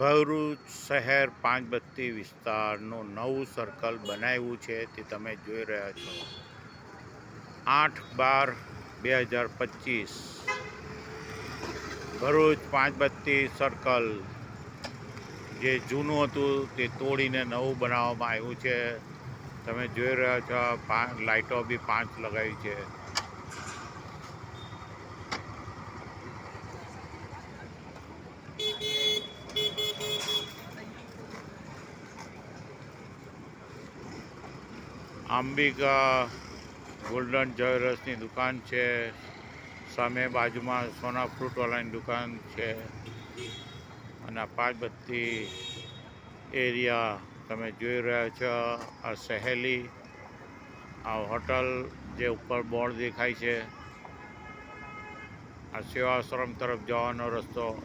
ભરૂચ શહેર પાંચ બત્તી વિસ્તારનું નવું સર્કલ બનાવ્યું છે તે તમે જોઈ રહ્યા છો. આઠ બાર બે હજાર પચીસ. ભરૂચ પાંચ બત્તી સર્કલ જે જૂનું હતું તે તોડીને નવું બનાવવામાં આવ્યું છે. તમે જોઈ રહ્યા છો પાંચ લાઇટો બી પાંચ લગાવી છે. અંબિકા ગોલ્ડન જ્વેલર્સની દુકાન છે. સામે બાજુમાં સોના ફ્રૂટવાળાની દુકાન છે. અને પાંચ બત્તી એરિયા તમે જોઈ રહ્યા છો. આ સહેલી, આ હોટલ જે ઉપર બોર્ડ દેખાય છે. આ સેવાશ્રમ તરફ જવાનો રસ્તો.